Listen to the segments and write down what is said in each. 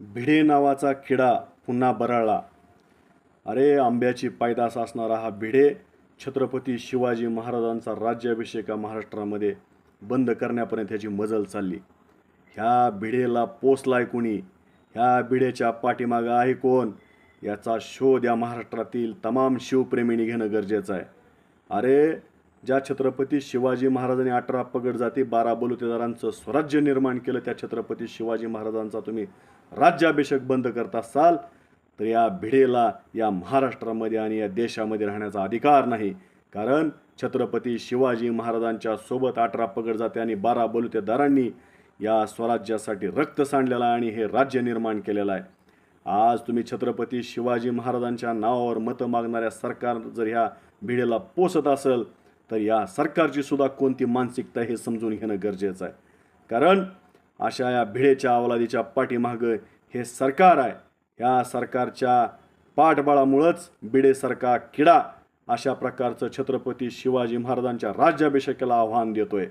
भिडे नावाचा किडा पुन्हा बराळला. अरे आंब्याची पायदास असणारा हा भिडे छत्रपती शिवाजी महाराजांचा राज्याभिषेक हा महाराष्ट्रामध्ये बंद करण्यापर्यंत ह्याची मजल चालली. ह्या भिडेला पोचलाय कुणी? ह्या भिडेच्या पाठीमागं आहे कोण? याचा शोध या महाराष्ट्रातील तमाम शिवप्रेमींनी घेणं गरजेचं आहे. अरे ज्या छत्रपती शिवाजी महाराजांनी अठरा पगड जाती बारा बलुतेदारांचं स्वराज्य निर्माण केलं त्या छत्रपती शिवाजी महाराजांचा तुम्ही राज्याभिषेक बंद करत असाल तर या भिडेला या महाराष्ट्रामध्ये आणि या देशामध्ये राहण्याचा अधिकार नाही. कारण छत्रपती शिवाजी महाराजांच्या सोबत अठरा पगड जाते आणि बारा बलुतेदारांनी या स्वराज्यासाठी रक्त सांडलेलं आहे आणि हे राज्य निर्माण केलेलं आहे. आज तुम्ही छत्रपती शिवाजी महाराजांच्या नावावर मतं मागणाऱ्या सरकार जर ह्या भिडेला पोसत असेल तर या सरकारची सुद्धा कोणती मानसिकता हे समजून घेणं गरजेचं आहे. कारण अशा या भिडेच्या अवलादीच्या पाठीमागं हे सरकार आहे. ह्या सरकारच्या पाठबळामुळंच बिडे सरकार किडा अशा प्रकारचं छत्रपती शिवाजी महाराजांच्या राज्याभिषेकाला आव्हान देतोय.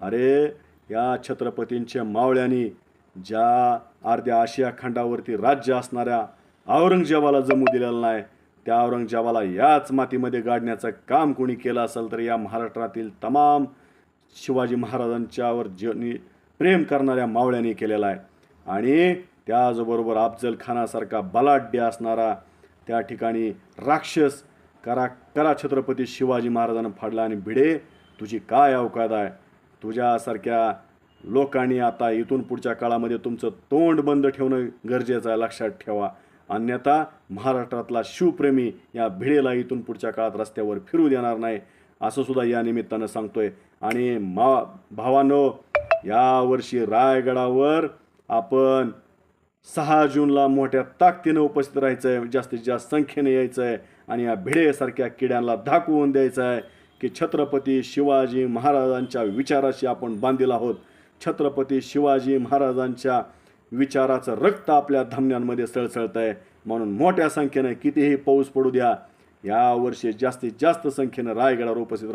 अरे या छत्रपतींच्या मावळ्यांनी ज्या अर्ध्या आशिया खंडावरती राज्य असणाऱ्या औरंगजेबाला जमू दिलेलं नाही त्या औरंगजेबाला याच मातीमध्ये गाडण्याचं काम कोणी केलं असेल तर या महाराष्ट्रातील तमाम शिवाजी महाराजांच्यावर ज प्रेम करणाऱ्या मावळ्यांनी केलेला आहे. आणि त्याचबरोबर अफजल खानासारखा बलाढ्य असणारा त्या ठिकाणी राक्षस करा करा छत्रपती शिवाजी महाराजांना फाडला आणि भिडे तुझी काय अवकाद आहे? तुझ्यासारख्या लोकांनी आता इथून पुढच्या काळामध्ये तुमचं तोंड बंद ठेवणं गरजेचं आहे. लक्षात ठेवा. अन्यथा महाराष्ट्रातला शिवप्रेमी या भिडेला इथून पुढच्या काळात रस्त्यावर फिरू देणार नाही असं सुद्धा या निमित्तानं सांगतोय. आणि मा भावानो यावर्षी रायगडावर आपण सहा जूनला मोठ्या ताकदीनं उपस्थित राहायचं आहे जास्तीत जास्त संख्येने यायचं आहे आणि या भिडेसारख्या किड्यांना दाखवून द्यायचं आहे की छत्रपती शिवाजी महाराजांच्या विचाराशी आपण बांधील आहोत. छत्रपती शिवाजी महाराजांच्या विचाराचं रक्त आपल्या धमन्यांमध्ये सळसळत आहे म्हणून मोठ्या संख्येनं कितीही पाऊस पडू द्या यावर्षी जास्तीत जास्त संख्येनं रायगडावर उपस्थित राहू